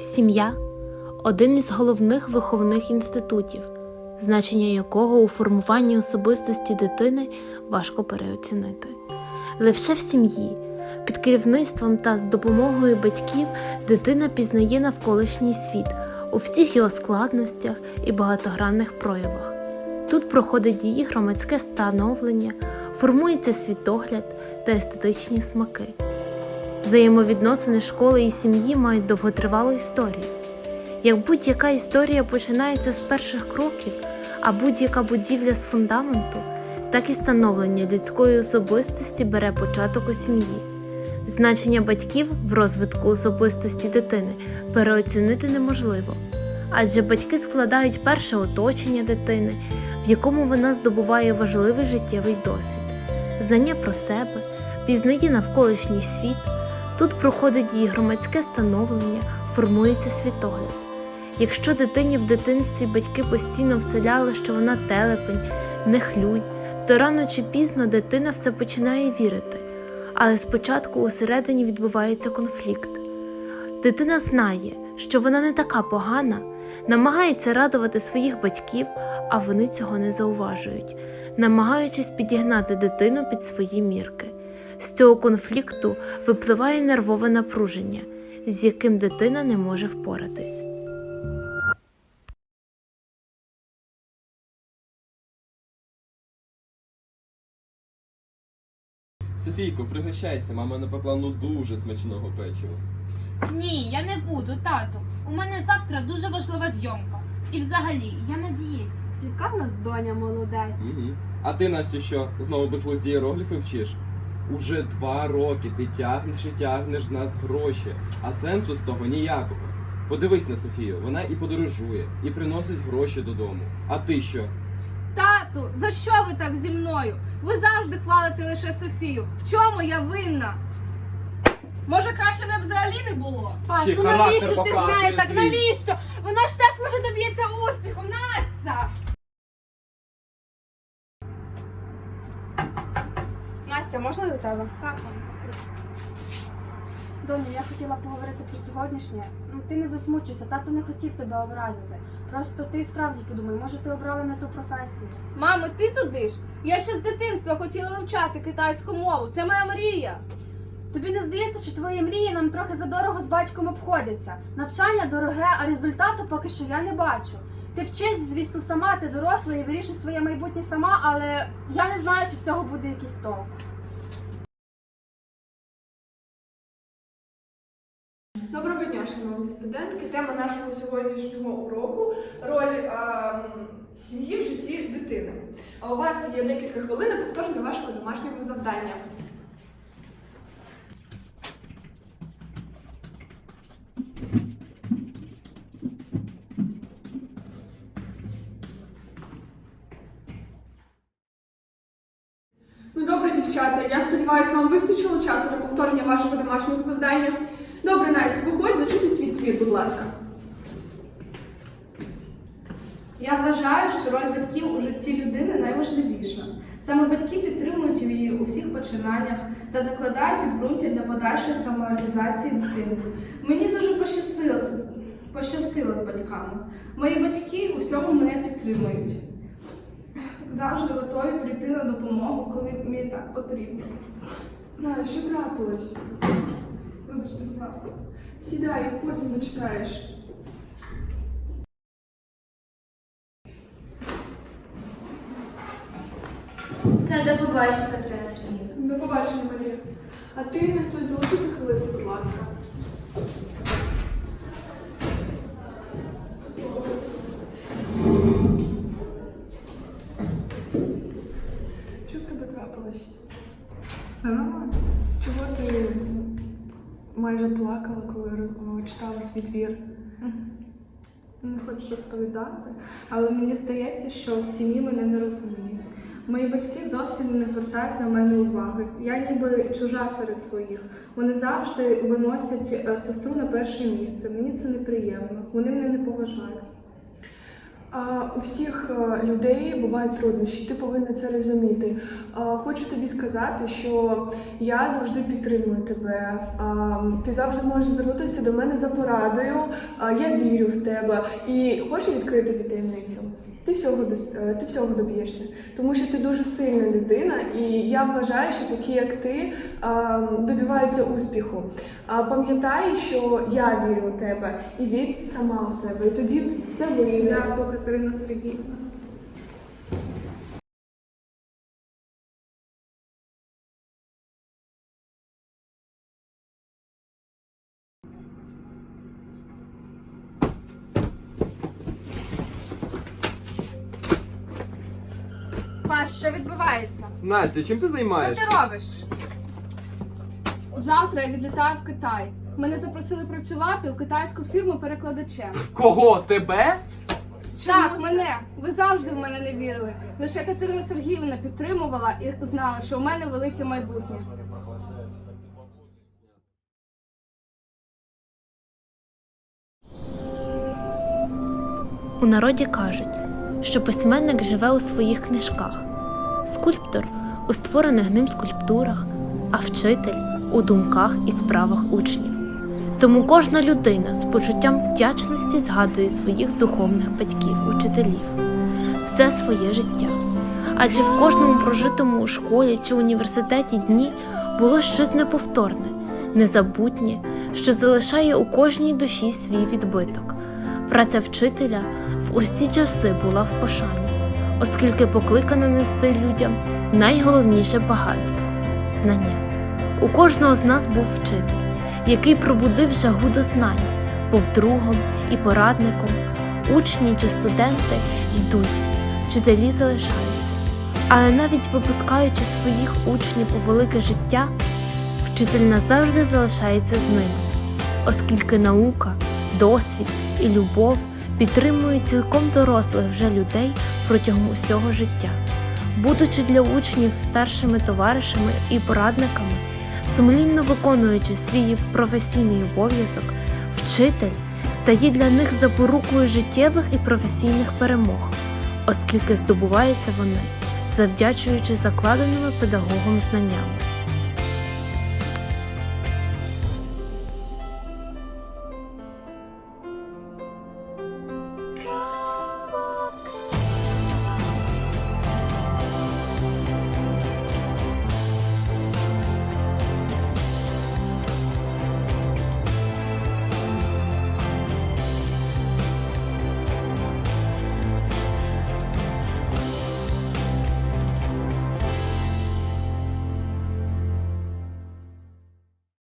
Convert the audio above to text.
Сім'я один із головних виховних інститутів, значення якого у формуванні особистості дитини важко переоцінити. Лише в сім'ї, під керівництвом та з допомогою батьків дитина пізнає навколишній світ у всіх його складностях і багатогранних проявах. Тут проходить її громадське становлення, формується світогляд та естетичні смаки. Взаємовідносини школи і сім'ї мають довготривалу історію. Як будь-яка історія починається з перших кроків, а будь-яка будівля з фундаменту, так і становлення людської особистості бере початок у сім'ї. Значення батьків в розвитку особистості дитини переоцінити неможливо, адже батьки складають перше оточення дитини, в якому вона здобуває важливий життєвий досвід, знання про себе, пізнає навколишній світ. Тут проходить її громадське становлення, формується світогляд. Якщо дитині в дитинстві батьки постійно вселяли, що вона телепень, нехлюй, то рано чи пізно дитина в це починає вірити. Але спочатку усередині відбувається конфлікт. Дитина знає, що вона не така погана, намагається радувати своїх батьків, а вони цього не зауважують, намагаючись підігнати дитину під свої мірки. З цього конфлікту випливає нервове напруження, з яким дитина не може впоратись. Софійко, пригощайся, мама напекла ну дуже смачного печива. Ні, я не буду, тату. У мене завтра дуже важлива зйомка. І взагалі, я на дієті. Яка в нас доня молодець? Угу. А ти, Настю, що, знову безглузді іерогліфи вчиш? Уже два роки ти тягнеш і тягнеш з нас гроші, а сенсу з того ніякого. Подивись на Софію, вона і подорожує, і приносить гроші додому. А ти що? Тату, за що ви так зі мною? Ви завжди хвалите лише Софію. В чому я винна? Може, краще мене б взагалі не було? Паш, Ще ну характер навіщо ти з показує нею так? свій. Навіщо? Вона ж можна до тебе? Так, Доню, я хотіла поговорити про сьогоднішнє. Ну, ти не засмучуйся, тато не хотів тебе образити. Просто ти справді подумай, може ти обрала не ту професію. Мамо, ти туди ж? Я ще з дитинства хотіла вивчати китайську мову. Це моя мрія. Тобі не здається, що твої мрії нам трохи задорого з батьком обходяться. Навчання дороге, а результату поки що я не бачу. Ти вчись, звісно, сама, ти доросла і вирішуй своє майбутнє сама, але я не знаю, чи з цього буде якийсь толк. Шановні студентки. Тема нашого сьогоднішнього уроку роль ем, сім'ї в житті дитини. А у вас є декілька хвилин повторення вашого домашнього завдання. Ну добре, дівчата. Я сподіваюся, вам вистачило часу на повторення вашого домашнього завдання. Добре, Настя, виходь, зачитуй свій твір, будь ласка. Я вважаю, що роль батьків у житті людини найважливіша. Саме батьки підтримують її у всіх починаннях та закладають підґрунтя для подальшої самореалізації дитини. Мені дуже пощастило, пощастило з батьками. Мої батьки у всьому мене підтримують. Завжди готові прийти на допомогу, коли мені так потрібно. Що трапилось? Вибачте, будь ласка. Сідай, потім дочекаєш. Все, до побачення, Катерина Сергіївна. До побачення, Марія. А ти, Настя, залишися хвилинку, будь ласка. Що в тебе трапилось? Все нормально. Чого ти майже плакала, коли читала свій твір? Не хочу розповідати, але мені здається, що в сім'ї мене не розуміють. Мої батьки зовсім не звертають на мене уваги. Я ніби чужа серед своїх. Вони завжди виносять е, сестру на перше місце. Мені це неприємно. Вони мене не поважають. У всіх е, людей бувають труднощі, ти повинна це розуміти. Хочу тобі сказати, що я завжди підтримую тебе. Ти завжди можеш звернутися до мене за порадою. Я вірю в тебе і хочу відкрити тобі таємницю. Ти всього е, ти всього доб'єшся, тому що ти дуже сильна людина, і я вважаю, що такі, як ти, добиваються успіху. А пам'ятай, що я вірю у тебе і вір сама у себе. І тоді все вийде. Дякую, Катерина Сергіївна. Паш, що відбувається? Настя, чим ти займаєшся? Що ти робиш? Завтра я відлітаю в Китай. Мене запросили працювати у китайську фірму перекладачем. Кого? Тебе? Так, мене. Ви завжди в мене не вірили. Лише Катерина Сергіївна підтримувала і знала, що у мене велике майбутнє. У народі кажуть, що письменник живе у своїх книжках, скульптор у створених ним скульптурах, а вчитель у думках і справах учнів. Тому кожна людина з почуттям вдячності згадує своїх духовних батьків, учителів, все своє життя. Адже в кожному прожитому у школі чи університеті дні було щось неповторне, незабутнє, що залишає у кожній душі свій відбиток. Праця вчителя в усі часи була в пошані, оскільки покликана нести людям найголовніше багатство знання. У кожного з нас був вчитель, який пробудив жагу до знань, був другом і порадником. Учні чи студенти йдуть, вчителі залишаються. Але навіть випускаючи своїх учнів у велике життя, вчитель назавжди залишається з ними, оскільки наука, досвід і любов підтримують цілком дорослих вже людей протягом усього життя. Будучи для учнів старшими товаришами і порадниками, сумлінно виконуючи свій професійний обов'язок, вчитель стає для них запорукою життєвих і професійних перемог, оскільки здобуваються вони, завдячуючи закладеними педагогом знаннями.